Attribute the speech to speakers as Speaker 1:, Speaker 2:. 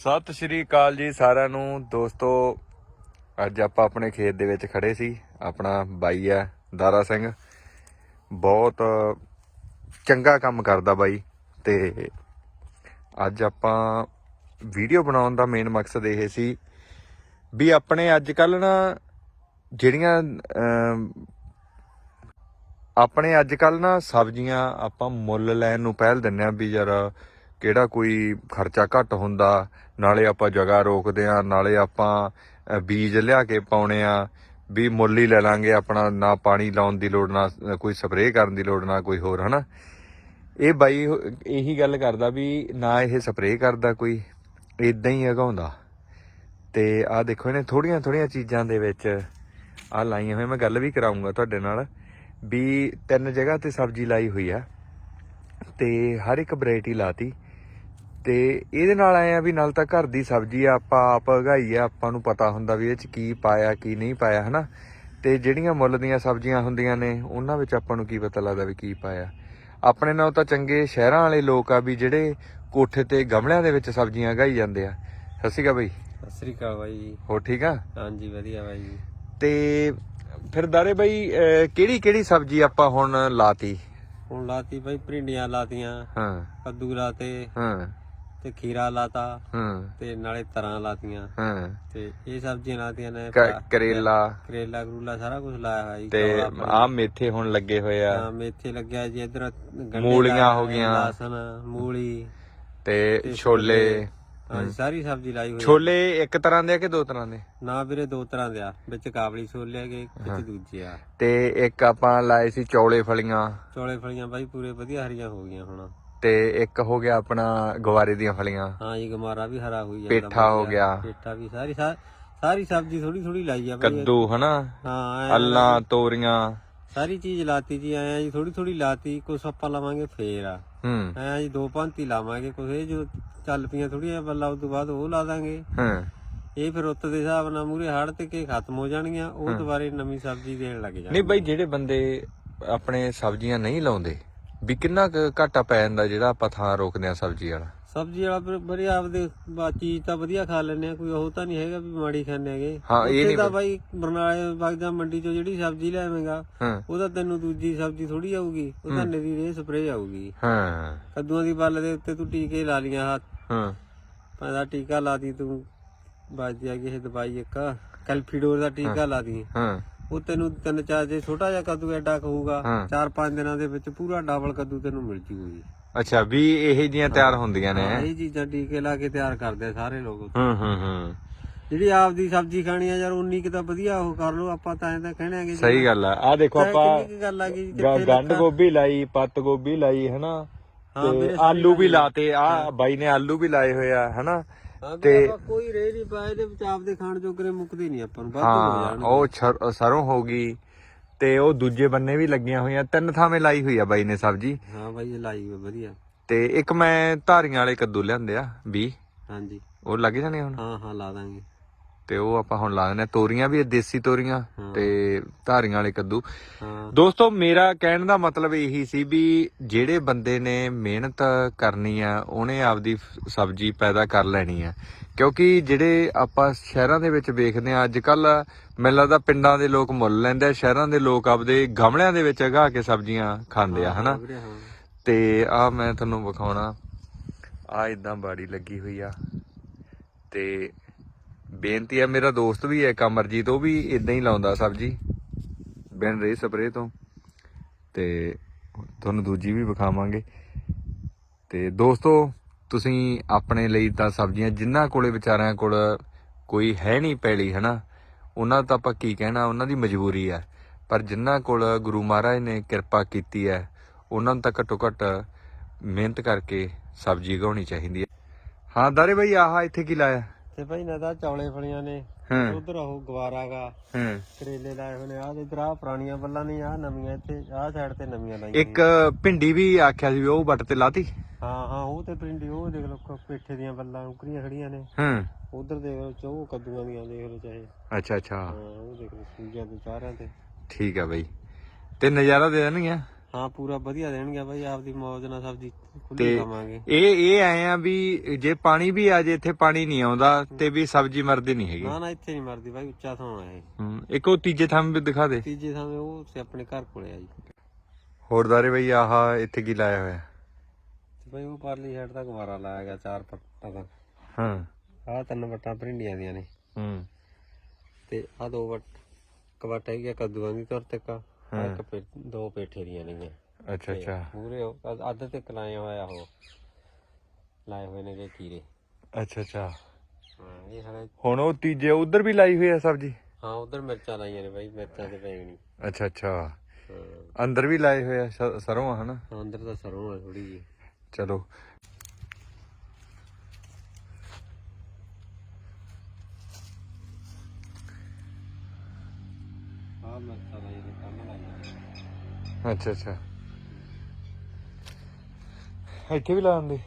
Speaker 1: ਸਤਿ ਸ਼੍ਰੀ ਅਕਾਲ ਜੀ ਸਾਰਿਆਂ ਨੂੰ। ਦੋਸਤੋ, ਅੱਜ ਆਪਾਂ ਆਪਣੇ ਖੇਤ ਦੇ ਵਿੱਚ ਖੜੇ ਸੀ। ਆਪਣਾ ਬਾਈ ਆ ਦਾਰਾ ਸਿੰਘ। ਬਹੁਤ ਚੰਗਾ ਕੰਮ ਕਰਦਾ ਬਾਈ। ਤੇ ਅੱਜ ਆਪਾਂ ਵੀਡੀਓ ਬਣਾਉਣ ਦਾ ਮੇਨ ਮਕਸਦ ਇਹ ਸੀ ਵੀ ਆਪਣੇ ਅੱਜ ਕੱਲ ਨਾ ਜਿਹੜੀਆਂ ਆਪਣੇ ਅੱਜ ਕੱਲ ਨਾ ਸਬਜ਼ੀਆਂ ਆਪਾਂ ਮੁੱਲ ਲੈਣ ਨੂੰ ਪਹਿਲ ਦਿੰਨੇ ਆ ਵੀ ਯਾਰ ਕਿਹੜਾ ਕੋਈ ਖਰਚਾ ਘੱਟ ਹੁੰਦਾ, ਨਾਲੇ ਆਪਾਂ ਜਗ੍ਹਾ ਰੋਕਦੇ ਆ ਨਾਲੇ ਆਪਾਂ ਬੀਜ ਲਿਆ ਕੇ ਪਾਉਣੇ ਆ ਵੀ ਮੁੱਲ ਹੀ ਲੈ ਲਾਂਗੇ ਆਪਣਾ, ਨਾ ਪਾਣੀ ਲਾਉਣ ਦੀ ਲੋੜ, ਨਾ ਕੋਈ ਸਪਰੇਅ ਕਰਨ ਦੀ ਲੋੜ, ਨਾ ਕੋਈ ਹੋਰ, ਹਨਾ? ਇਹ ਬਾਈ ਹੋ- ਇਹੀ ਗੱਲ ਕਰਦਾ ਵੀ ਨਾ ਇਹ ਸਪਰੇਅ ਕਰਦਾ ਕੋਈ ਇਦਾਂ ਹੀ ਉਗਾਉਂਦਾ ਤੇ ਆਹ ਦੇਖੋ ਇਹਨੇ ਥੋੜੀਆਂ ਥੋੜੀਆਂ ਚੀਜ਼ਾਂ ਦੇ ਵਿੱਚ ਆ ਲਾਈਆਂ ਹੋਈਆਂ, ਮੈਂ ਗੱਲ ਵੀ ਕਰਾਉਂਗਾ ਤੁਹਾਡੇ ਨਾਲ, ਵੀ ਤਿੰਨ ਜਗ੍ਹਾ ਤੇ ਸਬਜ਼ੀ ਲਾਈ ਹੋਈ ਆ, ਤੇ ਹਰ ਇੱਕ ਵੈਰਾਈਟੀ ਲਾਤੀ। ਤੇ ਇਹਦੇ ਨਾਲ ਆਏ ਆ ਵੀ ਨਾਲ ਤਾਂ ਘਰ ਦੀ ਸਬਜ਼ੀ ਆ ਆਪਾਂ ਆਪ ਉਗਾਈ ਆ ਆਪਾਂ ਨੂੰ ਪਤਾ ਹੁੰਦਾ ਵੀ ਇਹ ਚ ਕੀ ਪਾਇਆ ਕੀ ਨਹੀਂ ਪਾਇਆ ਹਨਾ? ਤੇ ਜਿਹੜੀਆਂ ਮੁੱਲ ਦੀਆਂ ਸਬਜ਼ੀਆਂ ਹੁੰਦੀਆਂ ਨੇ ਉਹਨਾਂ ਵਿੱਚ ਆਪਾਂ ਨੂੰ ਕੀ ਪਤਾ ਲੱਗਦਾ ਵੀ ਕੀ ਪਾਇਆ? ਆਪਣੇ ਨਾਲ ਤਾਂ ਚੰਗੇ ਸ਼ਹਿਰਾਂ ਵਾਲੇ ਲੋਕ ਆ ਵੀ ਜਿਹੜੇ ਕੋਠੇ ਤੇ ਗਮਲਿਆਂ ਦੇ ਵਿੱਚ ਸਬਜ਼ੀਆਂ ਉਗਾਈ ਜਾਂਦੇ ਆ। ਸਤਿ ਸ਼੍ਰੀ ਅਕਾਲ ਬਈ।
Speaker 2: ਸਤਿ ਸ੍ਰੀ ਅਕਾਲ ਬਾਈ
Speaker 1: ਹੋ ਠੀਕ ਆ?
Speaker 2: ਹਾਂਜੀ ਵਧੀਆ ਬਾਈ
Speaker 1: ਤੇ ਫਿਰ ਦਾਰੇ ਬਈ ਕਿਹੜੀ ਕਿਹੜੀ ਸਬਜ਼ੀ ਆਪਾਂ ਹੁਣ ਲਾਤੀ?
Speaker 2: ਹੁਣ ਲਾਤੀ ਬਾਈ ਭਿੰਡੀਆਂ ਲਾਤੀਆਂ
Speaker 1: ਹਾਂ।
Speaker 2: ਕੱਦੂ ਲਾਤੇ
Speaker 1: ਹਾਂ।
Speaker 2: ਤੇ ਖੀਰਾ ਲਾਤਾ
Speaker 1: ਹਾਂ।
Speaker 2: ਤੇ ਨਾਲੇ ਤਰਾਂ ਲਾਤੀਆਂ।
Speaker 1: ਹਾਂ।
Speaker 2: ਤੇ ਇਹ ਸਬਜ਼ੀਆਂ ਲਾਤੀਆਂ ਨੇ
Speaker 1: ਕ- ਕਰੇਲਾ।
Speaker 2: ਕਰੇਲਾ ਕਰੂਲਾ ਸਾਰਾ ਕੁਝ ਲਾਇਆ ਹੋਇਆ ਜੀ
Speaker 1: ਤੇ। ਆ ਮੇਥੇ ਹੁਣ ਲੱਗੇ ਹੋਏ ਆ।
Speaker 2: ਹਾਂ, ਮੇਥੇ ਲੱਗਿਆ ਜੀ ਇਧਰ
Speaker 1: ਮੂਲੀਆਂ ਹੋ ਗਈਆਂ।
Speaker 2: ਲਸਣ ਮੂਲੀ
Speaker 1: ਤੇ ਛੋਲੇ।
Speaker 2: ਹਾਂ ਸਾਰੀ ਸਬਜ਼ੀ ਲਾਈ ਹੋਈ
Speaker 1: ਛੋਲੇ ਇੱਕ ਤਰ੍ਹਾਂ ਦੇ ਆ ਕਿ ਦੋ ਤਰ੍ਹਾਂ ਦੇ?
Speaker 2: ਨਾ ਵੀਰੇ ਦੋ ਤਰ੍ਹਾਂ ਦੇ ਆ। ਵਿੱਚ ਕਾਬਲੀ ਛੋਲੇ ਹੈਗੇ ਵਿੱਚ ਦੂਜੇ ਆ।
Speaker 1: ਤੇ ਇੱਕ ਆਪਾਂ ਲਾਏ ਸੀ ਚੌਲੇ ਫਲੀਆਂ।
Speaker 2: ਚੌਲੇ ਫਲੀਆਂ ਬਾਈ ਪੂਰੇ ਵਧੀਆ ਹਰੀਆਂ ਹੋ ਗਈਆਂ ਹੁਣ।
Speaker 1: ਤੇ ਇੱਕ ਹੋ ਗਿਆ ਆਪਣਾ ਗਵਾਰੇ ਦੀਆਂ ਫਲੀਆਂ।
Speaker 2: ਹਾਂ ਜੀ ਗਮਾਰਾ ਵੀ ਹਰਾ ਹੋਈ ਜਾਂਦਾ
Speaker 1: ਪੇਠਾ ਹੋ। ਗਿਆ।
Speaker 2: ਪੇਠਾ ਵੀ ਸਾਰੀ ਸਾਰੀ ਸਬਜ਼ੀ ਥੋੜੀ ਥੋੜੀ ਲਾਈ ਆ ਬਈ।
Speaker 1: ਕੱਦੂ ਹਨਾ?
Speaker 2: ਹਾਂ
Speaker 1: ਅੱਲਾਂ ਤੋਰੀਆਂ।
Speaker 2: ਸਾਰੀ ਚੀਜ਼ ਲਾਤੀ ਜੀ ਆਇਆ ਜੀ ਥੋੜੀ ਥੋੜੀ ਲਾਤੀ ਕੁਛ ਆਪਾਂ ਲਾਵਾਂਗੇ ਫੇਰ ਆ।
Speaker 1: ਹੂੰ।
Speaker 2: ਆਇਆ ਜੀ ਦੋ ਪੰਤੀ ਲਾਵਾਂਗੇ ਕੁਛ ਇਹ ਜੋ ਚੱਲ ਪਈਆਂ ਥੋੜੀਆਂ ਬੱਲਾ ਉਸ ਤੋਂ ਬਾਅਦ ਉਹ ਲਾ ਦਾਂਗੇ।
Speaker 1: ਹਾਂ।
Speaker 2: ਇਹ ਫਿਰ ਰੁੱਤ ਦੇ ਹਿਸਾਬ ਨਾਲ ਮੂਰੇ ਹੜ ਤੇ ਕੇ ਖਤਮ ਹੋ ਜਾਣਗੀਆਂ ਉਹ ਦੁਬਾਰੇ ਨਵੀਂ ਸਬਜ਼ੀ ਦੇਣ ਲੱਗ ਜਾਣਗੇ
Speaker 1: ਨਹੀਂ ਬਈ ਜਿਹੜੇ ਬੰਦੇ ਆਪਣੇ ਸਬਜ਼ੀਆਂ ਨਹੀਂ ਲਾਉਂਦੇ ਵੀ ਕਿੰਨਾ ਕੁ ਘਾਟਾ ਪੈ ਜਾਂਦਾ ਜਿਹੜਾ ਆਪਾਂ ਥਾਂ ਰੋਕਦੇ ਆ ਸਬਜ਼ੀ ਵਾਲਾ?
Speaker 2: ਸਬਜ਼ੀ ਵਾਲਾ ਫਿਰ ਬੜੀ ਆਪਦੇ ਬਾ ਚੀਜ਼ ਤਾਂ ਵਧੀਆ ਖਾ ਲੈਣੇ ਆ ਕੋਈ ਉਹ ਤਾਂ ਨਹੀਂ ਹੈਗਾ ਵੀ ਮਾੜੀ ਖਾਣੇ ਹੈਗੇ।
Speaker 1: ਹਾਂ, ਇਹ
Speaker 2: ਉੱਥੇ
Speaker 1: ਨਹੀਂ
Speaker 2: ਤਾਂ ਬਾਈ ਬਰਨਾਲੇ ਬਾਗਦਾ ਮੰਡੀ ਚੋਂ ਜਿਹੜੀ ਸਬਜ਼ੀ ਲਿਆਵੇਂਗਾ
Speaker 1: ਹਾਂ।
Speaker 2: ਉਹਦਾ ਤੈਨੂੰ ਦੂਜੀ ਸਬਜ਼ੀ ਥੋੜੀ ਆਊਗੀ ਉਹ ਤਾਂ ਨਦੀ ਰੇ ਸਪਰੇਅ ਆਊਗੀ।
Speaker 1: ਹਾਂ।
Speaker 2: ਕੱਦੂਆਂ ਦੀ ਬੱਲ ਦੇ ਉੱਤੇ ਤੂੰ ਟੀਕੇ ਲਾ ਲੀਆਂ ਹੱਥ।
Speaker 1: ਹਾਂ।
Speaker 2: ਪੈਦਾ ਟੀਕਾ ਲਾ ਦੀ ਤੂੰ ਬਾਜੀ ਆ ਗਈ ਇਹ ਦਵਾਈ ਇੱਕ ਕੈਲਫੀਡੋਰ ਦਾ ਟੀਕਾ ਲਾ ਦੀ।
Speaker 1: ਹਾਂ।
Speaker 2: ਉਹ ਤੈਨੂੰ ਤਿੰਨ ਚਾਰ ਜੇ ਛੋਟਾ ਜਿਹਾ ਕੱਦੂ ਐਡਾ ਕਹੂਗਾ
Speaker 1: ਹਾਂ।
Speaker 2: ਚਾਰ ਪੰਜ ਦਿਨਾਂ ਦੇ ਵਿੱਚ ਪੂਰਾ ਡਬਲ ਕੱਦੂ ਤੈਨੂੰ ਮਿਲ ਜੂਗਾ। ਜੀ
Speaker 1: ਅੱਛਾ ਵੀ ਇਹ ਜੀਆਂ ਤਿਆਰ ਹੁੰਦੀਆਂ ਨੇ।
Speaker 2: ਇਹ ਚੀਜ਼ਾਂ ਟੀਕੇ ਲਾ ਕੇ ਤਿਆਰ ਕਰਦੇ ਆ ਸਾਰੇ ਲੋਕ।
Speaker 1: ਹੂੰ ਹੂੰ ਹੂੰ।
Speaker 2: ਜਿਹੜੀ ਆਪਦੀ ਸਬਜ਼ੀ ਖਾਣੀ ਆ ਯਾਰ ਉਨੀ ਕਿ ਤਾਂ ਵਧੀਆ ਉਹ ਕਰ ਲਓ ਆਪਾਂ ਤਾਂ ਐਂ ਤਾਂ ਕਹਿਣਾਗੇ
Speaker 1: ਸਹੀ ਗੱਲ ਆ। ਆ ਦੇਖੋ ਆਪਾਂ
Speaker 2: ਕਿੰਨੀ ਕੁ ਗੱਲ ਆ ਗਈ
Speaker 1: ਗ- ਗੰਢ ਗੋਭੀ ਲਾਈ ਪੱਤ ਗੋਭੀ ਲਾਈ ਹਨਾ?
Speaker 2: ਹਾਂ,
Speaker 1: ਤੇ ਆਲੂ ਵੀ ਲਾਤੇ। ਆ ਬਾਈ ਨੇ ਆਲੂ ਵੀ ਲਾਏ ਹੋਏ ਆ ਹਨਾ?
Speaker 2: ਹਾਂ
Speaker 1: ਤੇ-
Speaker 2: ਕੋਈ ਰੇ ਨਹੀਂ ਪਾਏ ਦੇ ਵਿੱਚ ਆਪਦੇ ਖਾਣ ਜੋਗਰੇ ਮੁੱਕਦੇ ਨਹੀਂ ਆਪਾਂ ਨੂੰ ਹੋ
Speaker 1: ਉਹ ਸਰੋਂ ਹੋ ਗਈ ਤੇ ਉਹ ਦੂਜੇ ਬੰਨੇ ਵੀ ਲੱਗੀਆਂ ਹੋਈਆਂ ਤਿੰਨ ਥਾਵੇਂ ਲਾਈ ਹੋਈ ਆ ਬਾਈ ਨੇ ਸਬਜ਼ੀ।
Speaker 2: ਹਾਂ ਬਾਈ ਇਹ ਲਾਈ ਹੋਈ ਵਧੀਆ।
Speaker 1: ਤੇ ਇੱਕ ਮੈਂ ਧਾਰੀਆਂ ਵਾਲੇ ਕੱਦੂ ਲਿਆਂਦੇ ਆ ਵੀ
Speaker 2: ਹਾਂਜੀ।
Speaker 1: ਉਹ ਲੱਗ ਜਾਣੇ ਹੁਣ?
Speaker 2: ਹਾਂ ਹਾਂ ਲਾ ਦਾਂਗੇ।
Speaker 1: ਤੇ ਉਹ ਆਪਾਂ ਹੁਣ ਲਾ ਦਿੰਦੇ ਆ ਤੋਰੀਆਂ ਵੀ ਦੇਸੀ ਤੋਰੀਆਂ ਤੇ ਧਾਰੀਆਂ ਵਾਲੇ ਕੱਦੂ। ਦੋਸਤੋ ਮੇਰਾ ਕਹਿਣ ਦਾ ਮਤਲਬ ਇਹੀ ਸੀ ਵੀ ਜਿਹੜੇ ਬੰਦੇ ਨੇ ਮਿਹਨਤ ਕਰਨੀ ਆ ਉਹਨੇ ਆਪਦੀ ਸਬਜ਼ੀ ਪੈਦਾ ਕਰ ਲੈਣੀ ਆ। ਕਿਉਂਕਿ ਜਿਹੜੇ ਆਪਾਂ ਸ਼ਹਿਰਾਂ ਦੇ ਵਿੱਚ ਵੇਖਦੇ ਆ ਅੱਜ ਕੱਲ ਮੈਨੂੰ ਲੱਗਦਾ ਪਿੰਡਾਂ ਦੇ ਲੋਕ ਮੁੱਲ ਲੈਂਦੇ ਆ ਸ਼ਹਿਰਾਂ ਦੇ ਲੋਕ ਆਪਦੇ ਗਮਲਿਆਂ ਦੇ ਵਿੱਚ ਉਗਾ ਕੇ ਸਬਜ਼ੀਆਂ ਖਾਂਦੇ ਆ ਹਨਾ? ਤੇ ਆ ਮੈਂ ਤੁਹਾਨੂੰ ਵਿਖਾਉਣਾ। ਆ ਇਦਾਂ ਬਾੜੀ ਲੱਗੀ ਹੋਈ ਆ। ਤੇ ਬੇਨਤੀ ਆ, ਮੇਰਾ ਦੋਸਤ ਵੀ ਹੈ ਕਮਰਜੀਤ ਉਹ ਵੀ ਇਦਾਂ ਹੀ ਲਾਉਂਦਾ ਸਬਜੀ। ਬਿਨ ਰੇ ਸਪਰੇ ਤੋਂ। ਤੇ ਤੁਹਾਨੂੰ ਦੂਜੀ ਵੀ ਵਿਖਾਵਾਂਗੇ। ਤੇ ਦੋਸਤੋ, ਤੁਸੀਂ ਆਪਣੇ ਲਈ ਤਾਂ ਸਬਜ਼ੀਆਂ ਜਿਨ੍ਹਾਂ ਕੋਲੇ ਵਿਚਾਰਿਆਂ ਕੋਲ ਕੋਈ ਹੈ ਨਹੀਂ ਪੈਲੀ ਹਨਾ? ਉਹਨਾਂ ਤਾਂ ਆਪਾਂ ਕੀ ਕਹਿਣਾ, ਉਹਨਾਂ ਦੀ ਮਜਬੂਰੀ ਹੈ ਪਰ ਜਿਨ੍ਹਾਂ ਕੋਲ ਗੁਰੂ ਮਹਾਰਾਜ ਨੇ ਕਿਰਪਾ ਕੀਤੀ ਹੈ, ਉਹਨਾਂ ਨੂੰ ਤਾਂ ਘੱਟੋ ਘੱਟ ਮਿਹਨਤ ਕਰਕੇ ਸਬਜ਼ੀ ਉਗਾਉਣੀ ਚਾਹੀਦੀ ਹੈ। ਹਾਂ, ਦਾਰੇ ਭਾਈ ਆਹ ਇੱਥੇ ਕੀ ਲਾਇਆ?
Speaker 2: ਤੇ ਭਾਈ ਨਾ ਤਾਂ ਚੌਲੇ ਫਲੀਆਂ ਨੇ।
Speaker 1: ਹਾਂ।
Speaker 2: ਉਧਰ ਉਹ ਗਵਾਰਾਗਾ
Speaker 1: ਹਾਂ।
Speaker 2: ਕਰੇਲੇ ਲਾਏ ਹੋਏ ਨੇ। ਆਹ ਇਧਰ ਆ ਪੁਰਾਣੀਆਂ ਬੱਲਾਂ ਨਹੀਂ ਆ ਨਵੀਆਂ ਇੱਥੇ ਆਹ ਸਾਈਡ ਤੇ ਨਵੀਆਂ ਲਾਈਆਂ
Speaker 1: ਇੱਕ ਭਿੰਡੀ ਵੀ ਆਖਿਆ ਸੀ ਵੀ ਉਹ ਵੱਟ ਤੇ ਲਾਤੀ।
Speaker 2: ਹਾਂ ਹਾਂ ਉਹ ਤੇ ਪਿੰਡੀ ਉਹ ਦੇਖ ਕ- ਪੇਠੇ ਦੀਆਂ ਬੱਲਾਂ ਉਕਰੀਆਂ ਖੜੀਆਂ ਨੇ।
Speaker 1: ਹਾਂ।
Speaker 2: ਉਧਰ ਦੇਖ ਲਓ ਚੋ ਕੱਦੂਆਂ ਦੀਆਂ ਦੇਖ ਲਓ ਚਾਹੇ।
Speaker 1: ਅੱਛਾ ਅੱਛਾ।
Speaker 2: ਹਾਂ ਉਹ ਦੇਖ ਲਓ ਸੂਜਿਆਂ ਤੇ ਚਾਰਿਆਂ ਤੇ।
Speaker 1: ਠੀਕ ਆ ਬਾਈ। ਤੇ ਨਜ਼ਾਰਾ ਦੇ ਦੇਣਗੀਆਂ?
Speaker 2: ਹਾਂ ਪੂਰਾ ਵਧੀਆ ਦੇਣਗੇ ਬਾਈ ਆਪਦੀ ਮੌਜ ਨਾਲ ਸਬਜ਼ੀ ਖੁੱਲੀ ਖਾਵਾਂਗੇ।
Speaker 1: ਇਹ ਇਹ ਆਏ ਆ ਵੀ ਜੇ ਪਾਣੀ ਵੀ ਆ ਜੇ ਇੱਥੇ ਪਾਣੀ ਨਹੀਂ ਆਉਂਦਾ ਤੇ ਵੀ ਸਬਜ਼ੀ ਮਰਦੀ ਨਹੀਂ ਹੈਗੀ।
Speaker 2: ਨਾ ਨਾ ਇੱਥੇ ਨਹੀਂ ਮਰਦੀ ਬਾਈ ਉੱਚਾ ਥਾਂ ਹੈ ਇਹ।
Speaker 1: ਹੂੰ ਇੱਕ ਉਹ ਤੀਜੇ ਥਾਂ ਵੀ ਦਿਖਾ ਦੇ।
Speaker 2: ਤੀਜੇ ਥਾਂ ਉਹ ਸੇ ਆਪਣੇ ਘਰ ਕੋਲੇ ਆ ਜੀ।
Speaker 1: ਹੋਰ ਦਾਰੇ ਬਈ ਆਹ ਇੱਥੇ ਕੀ ਲਾਇਆ ਹੋਇਆ?
Speaker 2: ਤੇ ਬਾਈ ਉਹ ਪਰਲੀ ਸਾਈਡ ਤੱਕ ਵਾਰਾ ਲਾਇਆ ਗਿਆ ਚਾਰ ਪੱਟਾਂ ਦਾ
Speaker 1: ਹਾਂ।
Speaker 2: ਆਹ ਤਿੰਨ ਵੱਟਾਂ ਭਿੰਡੀਆਂ ਦੀਆਂ ਨੇ।
Speaker 1: ਹੂੰ।
Speaker 2: ਤੇ ਆ ਦੋ ਵੱਟ ਕਵਟ ਹੈਗੀ ਕੱਦੂਆਂ ਦੀ ਤੁਰ ਤੇ ਕਾ
Speaker 1: ਹਾਂ।
Speaker 2: ਇੱਕ ਪੇ ਦੋ ਪੇਠੇ ਦੀਆਂ ਨੇਗੀਆਂ।
Speaker 1: ਅੱਛਾ ਅੱਛਾ।
Speaker 2: ਪੂਰੇ ਉਹ- ਅੱਧ- ਤੇ ਕਲਾਇਆ ਹੋਇਆ ਉਹ। ਲਾਏ ਹੋਏ ਨੇ ਜੇ ਕੀਰੇ।
Speaker 1: ਅੱਛਾ ਅੱਛਾ।
Speaker 2: ਹਾਂ ਇਹ ਸਾਡਾ
Speaker 1: ਹੁਣ ਉਹ ਤੀਜੇ ਉਧਰ ਵੀ ਲਾਈ ਹੋਈ ਆ ਸਬਜ਼ੀ?
Speaker 2: ਹਾਂ ਉਧਰ ਮਿਰਚਾਂ ਲਾਈਆਂ ਨੇ ਬਾਈ ਮਿਰਚਾਂ ਤੇ ਬੈਂਗਣੀ
Speaker 1: ਅੱਛਾ ਅੱਛਾ।
Speaker 2: ਹਾਂ।
Speaker 1: ਅੰਦਰ ਵੀ ਲਾਏ ਹੋਏ ਆ ਸ- ਸਰੋਂ ਆ ਹਨਾ?
Speaker 2: ਹਾਂ, ਅੰਦਰ ਤਾਂ ਸਰੋਂ ਆ ਥੋੜੀ ਜੀ
Speaker 1: ਚਲੋ।
Speaker 2: ਆ ਮਿਰਚਾਂ ਲਾਈਆਂ ਕੰਮ ਲਾਈਆਂ
Speaker 1: ਅੱਛਾ ਅੱਛਾ। ਇੱਥੇ ਵੀ ਲਾ ਦਿੰਦੇ।